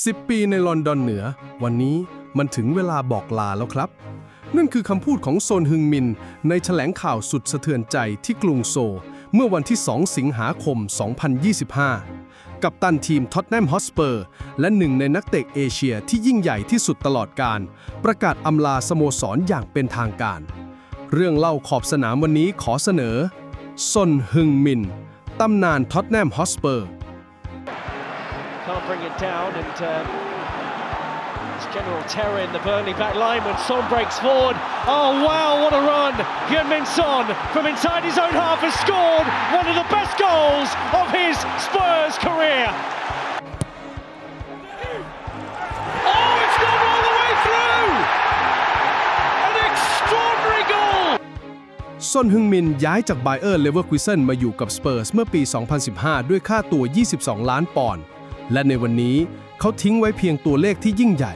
10 ปีในลอนดอนเหนือ วันนี้มันถึงเวลาบอกลาแล้วครับ นั่นคือคำพูดของโซนฮึงมิน ในแถลงข่าวสุดสะเทือนใจที่กรุงโซลเมื่อวันที่ 2 สิงหาคม 2025 กับตันทีมท็อตแนมฮอสเปอร์ และหนึ่งในนักเตะเอเชียที่ยิ่งใหญ่ที่สุดตลอดการ ประกาศอำลาสโมสรอย่างเป็นทางการ เรื่องเล่าขอบสนามวันนี้ขอเสนอซนฮึงมินตำนานท็อตแนมฮอสเปอร์ Can't bring it down, and um, it's general terror in the Burnley back line when Son breaks forward. Oh wow, what a run! Hyun-Min Son from inside his own half has scored one of the best goals of his Spurs career. ซอนฮึงมินย้ายจากไบเออร์เลเวอร์คุยเซนมาอยู่กับสเปอร์สเมื่อปี 2015 ด้วยค่าตัว 22 ล้านปอนด์ และในวันนี้เขาทิ้งไว้เพียงตัวเลขที่ยิ่งใหญ่